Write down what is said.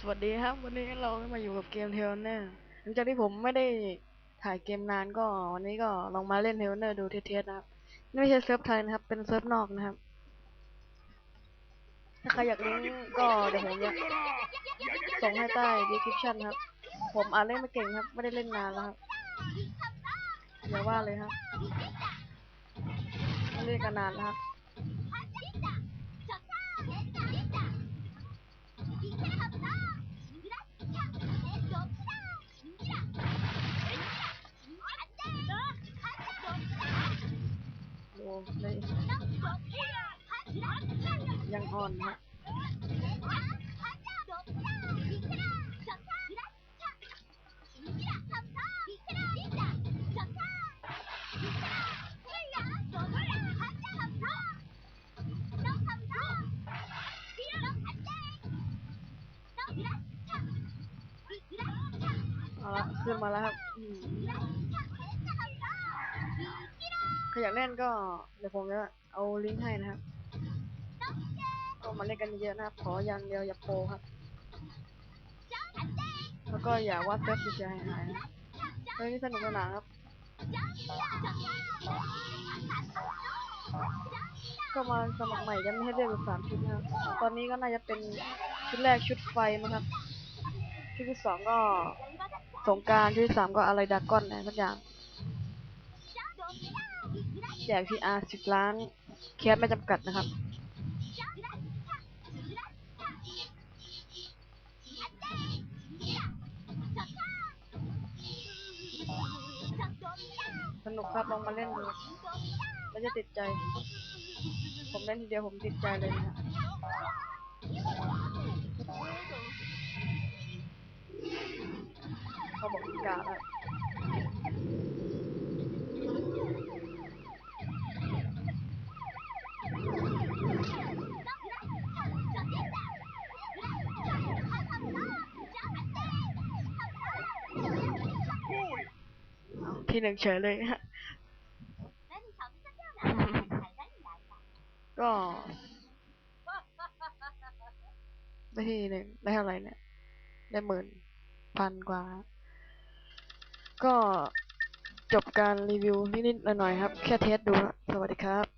สวัสดีครับ วันนี้เรามาอยู่กับเกมเทลเนอร์หลังจากที่ผมไม่ได้ถ่ายเกมนานก็วันนี้ก็ลองมาเล่นเทลเนอร์ดูเทสๆนะครับนี่ไม่ใช่เซิร์ฟไทยนะครับ เป็นเซิร์ฟนอกนะครับ ถ้าใครอยากลิงก์ก็เดี๋ยวผมจะส่งให้ใต้ description ครับ ผมอ่านเล่นไม่เก่งครับ ไม่ได้เล่นนานแล้วครับอย่าว่าเลยครับไม่เล่นกันนานแล้วครับ เลยยังอ่อนนะฮะเอาละขึ้นมาแล้วครับ รอยากเล่นก็เดี๋ยวผมจะเอาลิงก์ให้นะครับก็มาเล่นกันเยอะนะครับ ขออย่างเดียวอย่าโปครับ แล้วก็อย่าว่าเซิร์ฟเสียหายหายนะเฮ้ยนี่สนุกสนานครับ ก็มาสมัครใหม่จะไม่ให้เลือกอยสามชุดนะครับ ตอนนี้ก็น่าจะเป็นชุดแรกชุดไฟมั้งครับ ชุดที่สองก็สงการชุดที่สามก็อะไรดาก้อนอะไรสักอย่าง แจกพีอาร์สิบล้านแคสไม่จำกัดนะครับ สนุกครับลองมาเล่นดูแล้วจะติดใจ ผมเล่นทีเดียวผมติดใจเลยนะเขาบอกมีกาแล้วเอา ที่หนึ่งเฉยเลยฮะ ก็ได้ที่หนึ่งได้เท่าไหร่เนี่ย ได้หมื่นพันกว่า ก็จบการรีวิวนิดๆหน่อยๆครับ แค่เทสดูครับสวัสดีครับ